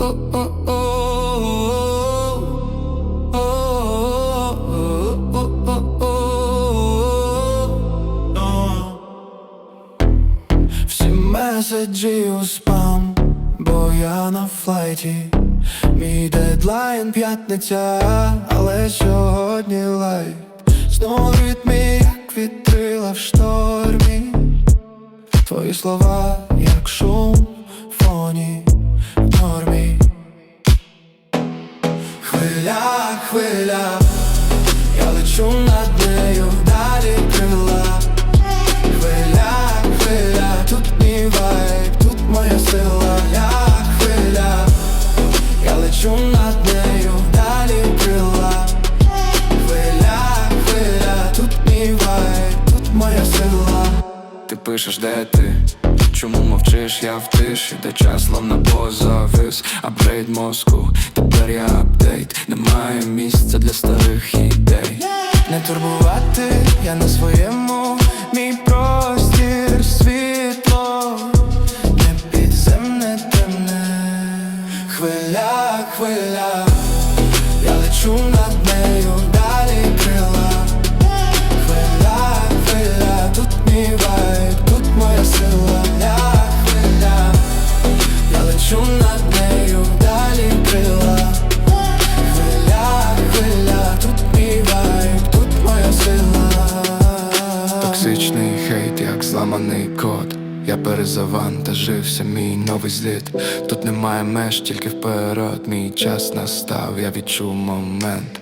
Всі меседжі у спам, бо я на флайті. Мій дедлайн п'ятниця, але сьогодні лайт. Знову ритмі, як вітрила в штормі. Твої слова, Хвиля, хвиля, я лечу над нею, далі крила. Хвиля, хвиля, тут мій вайб, тут моя сила, я хвиля, я лечу над нею, далі крила. Хвиля, хвиля, тут мій вайб, тут моя сила. Ти пишеш, де ти? Чому мовчиш, я в тиші, де час словно позавис Апгрейд мозку, тепер я апдейт. Немає місця для старих ідей. Не турбувати, я на своєму, мій простір, світло, не підземне темне, хвиля, хвиля, я лечу над зламаний код. Я перезавантажився, мій новий зліт. Тут немає меж, тільки вперед. Мій час настав, я відчув момент